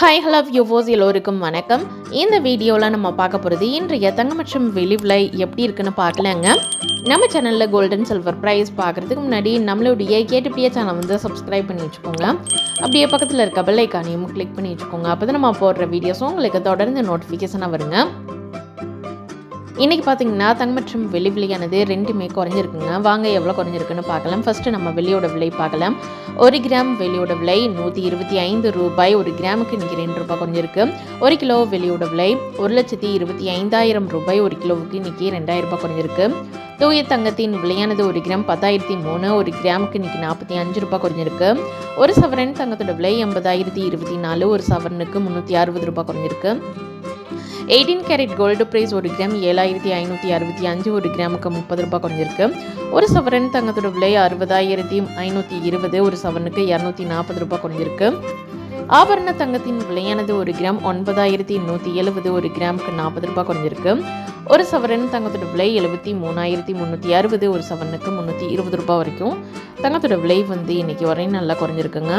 Hi hello யூவோஸ் எல்லோருக்கும் வணக்கம். இந்த வீடியோவில் நம்ம பார்க்க போகிறது இன்றைய தங்க மற்றும் வெளி விலை எப்படி இருக்குன்னு பார்க்கலாங்க. நம்ம சேனலில் கோல்டன் சில்வர் ப்ரைஸ் பார்க்குறதுக்கு முன்னாடி நம்மளுடைய கேட்டுப்படியே சேனல் வந்து சப்ஸ்கிரைப் பண்ணி வச்சுக்கோங்க. அப்படியே பக்கத்தில் இருக்க பெல் ஐக்கானையும் கிளிக் பண்ணி வச்சுக்கோங்க. அப்போ தான் நம்ம போடுற வீடியோஸும் உங்களுக்கு தொடர்ந்து நோட்டிஃபிகேஷனாக வருங்க. இன்றைக்கி பார்த்தீங்கன்னா தங்க மற்றும் வெள்ளி விலையானது ரெண்டுமே குறைஞ்சிருக்குங்க. வாங்க எவ்வளோ குறைஞ்சிருக்குன்னு பார்க்கலாம். ஃபஸ்ட்டு நம்ம வெளியோட விலை பார்க்கலாம். ஒரு கிராம் வெளியோட விலை நூற்றி இருபத்தி ஐந்து ரூபாய். ஒரு கிராமுக்கு இன்றைக்கி ரெண்டு ரூபாய் குறைஞ்சிருக்கு. ஒரு கிலோ வெளியோட விலை ஒரு லட்சத்தி இருபத்தி ஐந்தாயிரம் ரூபாய். ஒரு கிலோவுக்கு இன்றைக்கி ரெண்டாயிரம் ரூபாய் குறைஞ்சிருக்கு. தூய தங்கத்தின் விலையானது ஒரு கிராம் பத்தாயிரத்தி மூணு. ஒரு கிராமுக்கு இன்றைக்கி நாற்பத்தி அஞ்சு ரூபாய் குறைஞ்சிருக்கு. ஒரு சவரன் தங்கத்தோட விலை எண்பதாயிரத்தி இருபத்தி நாலு. ஒரு சவரனுக்கு முந்நூற்றி அறுபது ரூபாய் குறைஞ்சிருக்கு. எயிட்டீன் கேரட் கோல்டு ப்ரைஸ் ஒரு கிராம் ஏழாயிரத்தி ஐநூற்றி அறுபத்தி அஞ்சு ஒரு கிராமுக்கு முப்பது ரூபாய் குறைஞ்சிருக்கு. ஒரு சவரன் தங்கத்தோட விலை அறுபதாயிரத்தி ஐநூற்றி இருபது ஒரு சவரனுக்கு இரநூத்தி நாற்பது ரூபாய் குறைஞ்சிருக்கு. ஆபரண தங்கத்தின் விலையானது ஒரு கிராம் ஒன்பதாயிரத்தி நூற்றி எழுபது ஒரு கிராமுக்கு நாற்பது ரூபாய் குறைஞ்சிருக்கு. ஒரு சவரன் தங்கத்தோட விலை எழுபத்தி மூணாயிரத்தி முந்நூற்றி அறுபது ஒரு சவரனுக்கு முந்நூற்றி இருபது ரூபாய் வரைக்கும். தங்கத்தோட விலை வந்து இன்றைக்கி வரையும் நல்லா குறைஞ்சிருக்குங்க.